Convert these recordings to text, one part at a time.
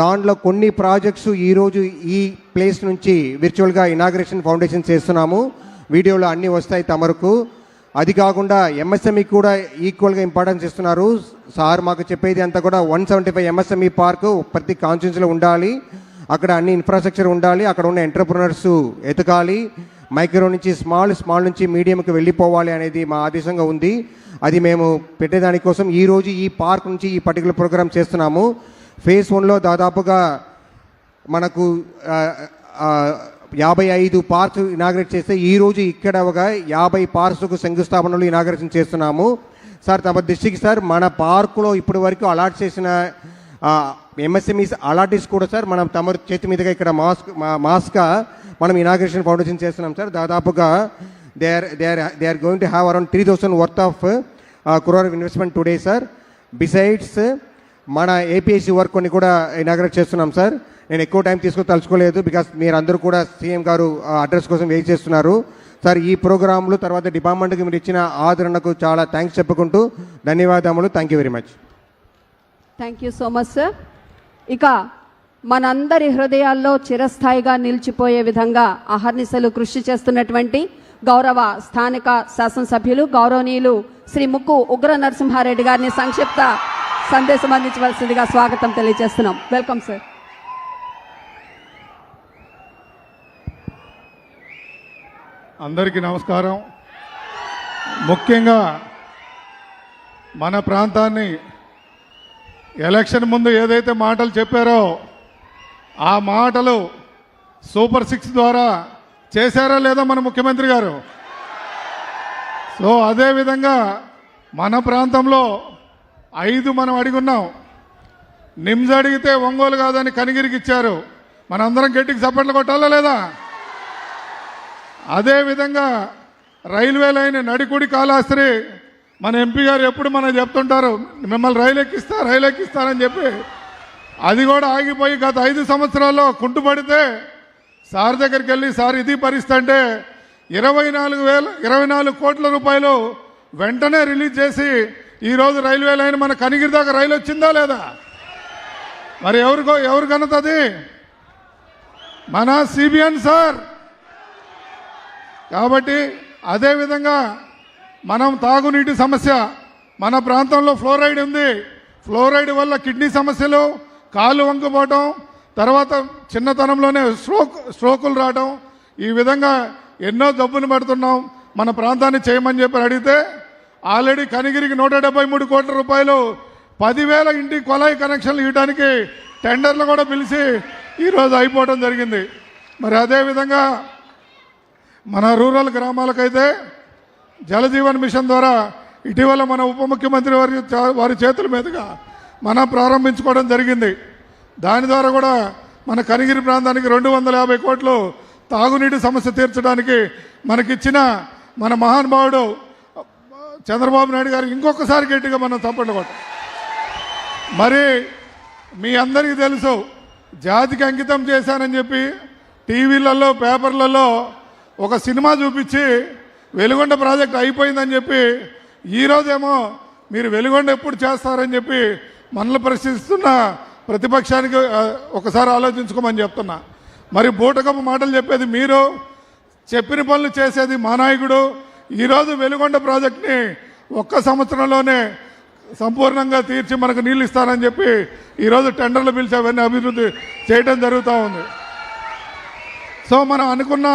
దాంట్లో కొన్ని ప్రాజెక్ట్స్ ఈరోజు ఈ ప్లేస్ నుంచి విర్చువల్గా ఇనాగ్రేషన్ ఫౌండేషన్ చేస్తున్నాము. వీడియోలో అన్నీ వస్తాయి తమరకు. అది కాకుండా ఎంఎస్ఎంఈ కూడా ఈక్వల్గా ఇంపార్టెన్స్ ఇస్తున్నారు. సార్ మాకు చెప్పేది అంతా కూడా one seventy five MSME park ప్రతి కాన్స్టిట్యూన్సీలో ఉండాలి. అక్కడ అన్ని ఇన్ఫ్రాస్ట్రక్చర్ ఉండాలి. అక్కడ ఉన్న ఎంటర్ప్రినర్స్ ఎతకాలి మైక్రో నుంచి స్మాల్ స్మాల్ నుంచి మీడియంకి వెళ్ళిపోవాలి అనేది మా ఆదేశంగా ఉంది. అది మేము పెట్టేదానికోసం ఈరోజు ఈ పార్క్ నుంచి ఈ పర్టికులర్ ప్రోగ్రామ్ చేస్తున్నాము. ఫేజ్ వన్లో దాదాపుగా మనకు యాభై ఐదు పార్క్స్ ఇనాగ్రేట్ చేస్తే ఈరోజు ఇక్కడ ఒక యాభై పార్క్స్కు శంకుస్థాపనలు ఇనాగ్రేషన్ చేస్తున్నాము. సార్ తమ దృష్టికి సార్ మన పార్కులో ఇప్పటి వరకు అలాట్ చేసిన ఎంఎస్ఎంఈస్ అలాటీస్ కూడా సార్ మనం తమ చేతి మీదుగా ఇక్కడ మాస్క్ మాస్కా మనం ఇనాగ్రేషన్ ఫౌండేషన్ చేస్తున్నాం సార్. దాదాపుగా they are they are they are going to have around three thousand worth of crore investment today sir. Besides మన ఏపీఎస్సీ వర్క్ కొన్ని కూడా ఇనాగ్రేట్ చేస్తున్నాం సార్ నేను ఎక్కువ టైం తీసుకుని తలుచుకోలేదు బికాస్ మీరందరూ కూడా సీఎం గారు అడ్రస్ కోసం వెయిట్ చేస్తున్నారు. సార్ ఈ ప్రోగ్రాంలు తర్వాత డిపార్ట్మెంట్కి మీరు ఇచ్చిన ఆదరణకు చాలా థ్యాంక్స్ చెప్పుకుంటూ ధన్యవాదములు. Thank you very much thank you so much sir ఇక మనందరి హృదయాల్లో చిరస్థాయిగా నిలిచిపోయే విధంగా అహర్నిశలు కృషి చేస్తున్నటువంటి గౌరవ స్థానిక శాసనసభ్యులు గౌరవనీయులు శ్రీ ముక్కు ఉగ్ర నరసింహారెడ్డి గారిని సంక్షిప్త సందేశం అందించవలసిందిగా స్వాగతం తెలియజేస్తున్నాం. వెల్కమ్ సార్ అందరికీ నమస్కారం. ముఖ్యంగా మన ప్రాంతాన్ని ఎలక్షన్ ముందు ఏదైతే మాటలు చెప్పారో ఆ మాటలు సూపర్ సిక్స్ ద్వారా చేశారా లేదా మన ముఖ్యమంత్రి గారు? సో అదేవిధంగా మన ప్రాంతంలో ఐదు మనం అడిగున్నాం. నిమ్స్ అడిగితే ఒంగోలు కాదని కనిగిరికి ఇచ్చారు మనందరం గట్టికి చప్పట్లు కొట్టాలా లేదా? అదేవిధంగా రైల్వే లైన్ నడికుడి కాళాస్త్రి మన ఎంపీ గారు ఎప్పుడు మనం చెప్తుంటారు మిమ్మల్ని రైలు ఎక్కిస్తా రైలు ఎక్కిస్తానని చెప్పి. అది కూడా ఆగిపోయి గత ఐదు సంవత్సరాల్లో కుంటుపడితే సార్ దగ్గరికి వెళ్ళి సార్ ఇది పరిస్థితి అంటే ఇరవై నాలుగు వేల ఇరవై నాలుగు కోట్ల రూపాయలు వెంటనే రిలీజ్ చేసి ఈరోజు రైల్వే లైన్ మన కనిగిరి దాకా రైలు వచ్చిందా లేదా? మరి ఎవరికో ఎవరు కనుతుంది మన సిబిఎన్ సార్. కాబట్టి అదేవిధంగా మనం తాగునీటి సమస్య మన ప్రాంతంలో ఫ్లోరైడ్ ఉంది. ఫ్లోరైడ్ వల్ల కిడ్నీ సమస్యలు కాళ్ళు వంకపోవటం తర్వాత చిన్నతనంలోనే స్ట్రోక్ స్ట్రోకులు రావటం. ఈ విధంగా ఎన్నో జబ్బులు పడుతున్నాం. మన ప్రాంతాన్ని చేయమని చెప్పి అడిగితే ఆల్రెడీ కనిగిరికి నూట డెబ్బై మూడు కోట్ల రూపాయలు పదివేల ఇంటి కొలాయి కనెక్షన్లు ఇవ్వడానికి టెండర్లు కూడా పిలిచి ఈరోజు అయిపోవడం జరిగింది. మరి అదేవిధంగా మన రూరల్ గ్రామాలకైతే జలజీవన్ మిషన్ ద్వారా ఇటీవల మన ఉప ముఖ్యమంత్రి వారి వారి చేతుల మీదుగా మనం ప్రారంభించుకోవడం జరిగింది. దాని ద్వారా కూడా మన కనిగిరి ప్రాంతానికి రెండు వందల యాభై కోట్లు తాగునీటి సమస్య తీర్చడానికి మనకిచ్చిన మన మహానుభావుడు చంద్రబాబు నాయుడు గారు ఇంకొకసారి గట్టిగా మనం తప్పండి కొట్ట మరి మీ అందరికీ తెలుసు జాతికి అంకితం చేశానని చెప్పి టీవీలలో పేపర్లలో ఒక సినిమా చూపించి వెలుగొండ ప్రాజెక్ట్ అయిపోయిందని చెప్పి ఈరోజేమో మీరు వెలుగొండ ఎప్పుడు చేస్తారని చెప్పి మనల్ని ప్రశ్నిస్తున్న ప్రతిపక్షానికి ఒకసారి ఆలోచించుకోమని చెప్తున్నా. మరి బూటకపు మాటలు చెప్పేది మీరు చెప్పిన పనులు చేసేది మా నాయకుడు ఈరోజు వెలుగొండ ప్రాజెక్ట్ని ఒక్క సంవత్సరంలోనే సంపూర్ణంగా తీర్చి మనకు నీళ్ళు ఇస్తారని చెప్పి ఈరోజు టెండర్లు పిలిచి అవన్నీ అభివృద్ధి చేయడం జరుగుతూ ఉంది. సో మనం అనుకున్న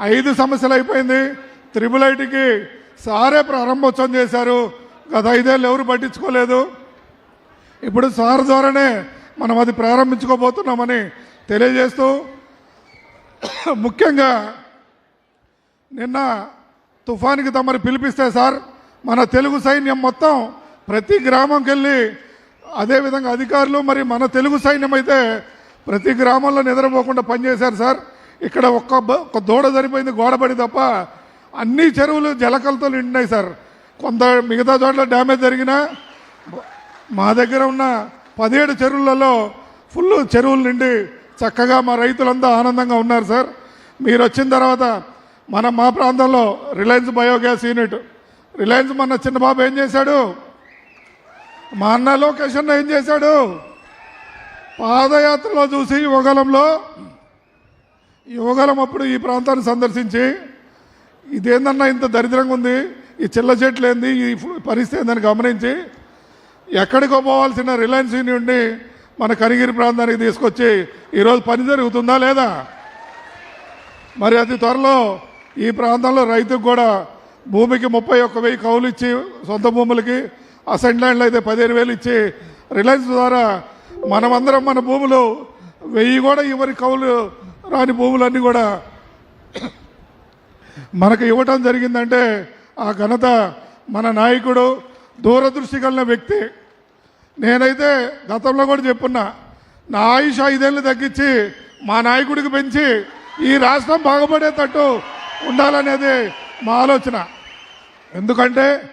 ఐదు సమస్యలు అయిపోయింది. త్రిబుల్ ఐటీకి సారే ప్రారంభోత్సవం చేశారు. గత ఐదేళ్ళు ఎవరు పట్టించుకోలేదు. ఇప్పుడు సార్ ద్వారానే మనం అది ప్రారంభించుకోబోతున్నామని తెలియజేస్తూ ముఖ్యంగా నిన్న తుఫానికి తమరు పిలిపిస్తే సార్ మన తెలుగు సైన్యం మొత్తం ప్రతి గ్రామంకి వెళ్ళి అదేవిధంగా అధికారులు మరి మన తెలుగు సైన్యం అయితే ప్రతి గ్రామంలో నిద్రపోకుండా పనిచేశారు సార్. ఇక్కడ ఒక్క ఒక దూడ సరిపోయింది గోడబడి తప్ప అన్ని చెరువులు జలకలతో నిండినాయి సార్. కొంత మిగతా చోట్ల డ్యామేజ్ జరిగినా మా దగ్గర ఉన్న పదిహేడు చెరువులలో ఫుల్ చెరువులు నిండి చక్కగా మా రైతులంతా ఆనందంగా ఉన్నారు సార్. మీరు వచ్చిన తర్వాత మన మా ప్రాంతంలో రిలయన్స్ బయోగ్యాస్ యూనిట్. రిలయన్స్ మన చిన్నబాబు ఏం చేశాడు? మా అన్న లొకేషన్ ఏం చేశాడు? పాదయాత్రలో చూసి యువగలంలో యువగలం అప్పుడు ఈ ప్రాంతాన్ని సందర్శించి ఇదేందన్నా ఇంత దరిద్రంగా ఉంది ఈ చిల్ల చెట్లు ఏంది ఈ పరిస్థితి ఏందని గమనించి ఎక్కడికో పోవాల్సిన రిలయన్స్ నుండి మన కనిగిరి ప్రాంతానికి తీసుకొచ్చి ఈరోజు పని జరుగుతుందా లేదా? మరి అతి త్వరలో ఈ ప్రాంతంలో రైతుకు కూడా భూమికి ముప్పై ఒక్క వెయ్యి కౌలు ఇచ్చి సొంత భూములకి అసెంట్ ల్యాండ్లు అయితే పదిహేను వేలు ఇచ్చి రిలయన్స్ ద్వారా మనమందరం మన భూములు వెయ్యి కూడా ఇవ్వని కౌలు రాని భూములన్నీ కూడా మనకు ఇవ్వటం జరిగిందంటే ఆ ఘనత మన నాయకుడు దూరదృష్టి కలిగిన వ్యక్తి. నేనైతే గతంలో కూడా చెప్పున్నా నా ఆయుష్ ఐదేళ్ళు తగ్గించి మా నాయకుడికి పెంచి ఈ రాష్ట్రం బాగుపడేటట్టు ఉండాలనేది మా ఆలోచన. ఎందుకంటే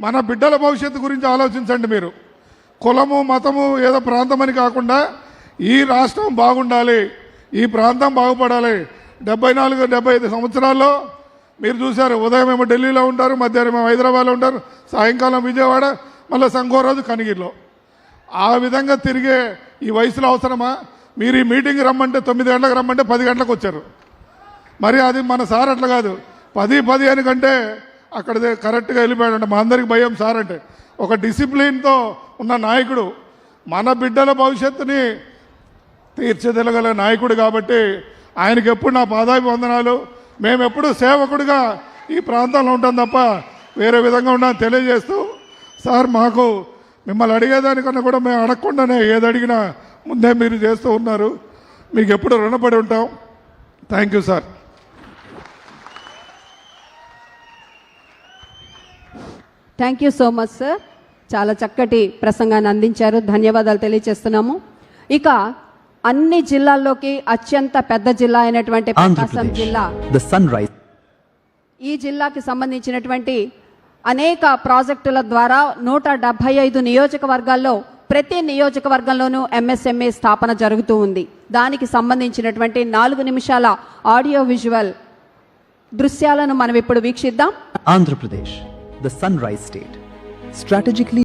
మన బిడ్డల భవిష్యత్తు గురించి ఆలోచించండి మీరు. కులము మతము ఏదో ప్రాంతం అని కాకుండా ఈ రాష్ట్రం బాగుండాలి ఈ ప్రాంతం బాగుపడాలి. డెబ్బై నాలుగు డెబ్బై ఐదు సంవత్సరాల్లో మీరు చూశారు ఉదయం ఏమో ఢిల్లీలో ఉంటారు మధ్యాహ్నం ఏమో హైదరాబాద్లో ఉంటారు సాయంకాలం విజయవాడ మళ్ళీ సంగో రోజు కనిగిరిలో. ఆ విధంగా తిరిగే ఈ వయసులో అవసరమా? మీరు ఈ మీటింగ్ రమ్మంటే తొమ్మిది గంటలకు రమ్మంటే పది గంటలకు వచ్చారు. మరి అది మన సార్ అట్లా కాదు. పది పది అని కంటే అక్కడ కరెక్ట్గా వెళ్ళిపోయాడు మా అందరికి భయం సార్ అంటే. ఒక డిసిప్లిన్తో ఉన్న నాయకుడు మన బిడ్డల భవిష్యత్తుని తీర్చిదిలగల నాయకుడు కాబట్టి ఆయనకి ఎప్పుడు నా పాదాభివందనాలు. మేము మేమెప్పుడు సేవకుడిగా ఈ ప్రాంతంలో ఉంటాం తప్ప వేరే విధంగా ఉన్నా తెలియజేస్తూ సార్ మాకు మిమ్మల్ని అడిగేదానికన్నా కూడా మేము అడగకుండానే ఏది అడిగినా ముందే మీరు చేస్తూ ఉన్నారు. మీకు ఎప్పుడు రుణపడి ఉంటాం. Thank you sir. Thank you so much sir చాలా చక్కటి ప్రసంగాన్ని అందించారు. ధన్యవాదాలు తెలియజేస్తున్నాము. ఇక అన్ని జిల్లాల్లోకి అత్యంత పెద్ద జిల్లా అయినటువంటి ప్రకాశం జిల్లా. The sunrise. ఈ జిల్లాకి సంబంధించినటువంటి అనేక ప్రాజెక్టుల ద్వారా నూట డెబ్బై ఐదు నియోజకవర్గాల్లో ప్రతి నియోజకవర్గంలోనూ ఎంఎస్ఎంఏ స్థాపన జరుగుతూ ఉంది. దానికి సంబంధించినటువంటి నాలుగు నిమిషాల ఆడియో విజువల్ దృశ్యాలను మనం ఇప్పుడు వీక్షిద్దాం. Pradesh, the sunrise state. Strategically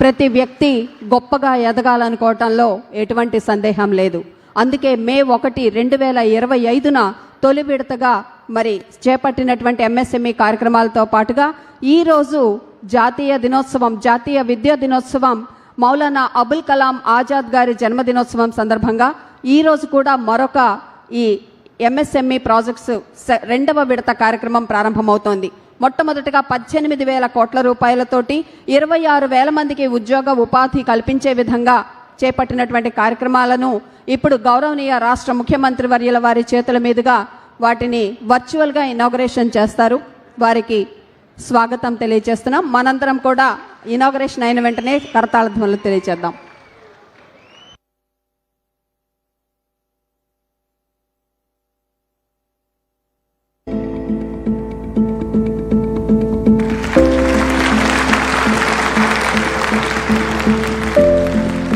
ప్రతి వ్యక్తి గొప్పగా ఎదగాలనుకోవటంలో ఎటువంటి సందేహం లేదు. అందుకే మే ఒకటి రెండు వేల ఇరవై ఐదున తొలి విడతగా మరి చేపట్టినటువంటి ఎంఎస్ఎంఈ కార్యక్రమాలతో పాటుగా ఈరోజు జాతీయ దినోత్సవం జాతీయ విద్యా దినోత్సవం మౌలానా అబుల్ కలాం ఆజాద్ గారి జన్మదినోత్సవం సందర్భంగా ఈరోజు కూడా మరొక ఈ ఎంఎస్ఎంఈ ప్రాజెక్ట్స్ రెండవ విడత కార్యక్రమం ప్రారంభమవుతోంది. మొట్టమొదటిగా పద్దెనిమిది వేల కోట్ల రూపాయలతోటి ఇరవై ఆరు వేల మందికి ఉద్యోగ ఉపాధి కల్పించే విధంగా చేపట్టినటువంటి కార్యక్రమాలను ఇప్పుడు గౌరవనీయ రాష్ట్ర ముఖ్యమంత్రి వర్యుల వారి చేతుల మీదుగా వాటిని వర్చువల్గా ఇనాగరేషన్ చేస్తారు. వారికి స్వాగతం తెలియజేస్తున్నాం. మనందరం కూడా ఇనాగరేషన్ అయిన వెంటనే కరతాళ ధ్వనులు తెలియజేద్దాం.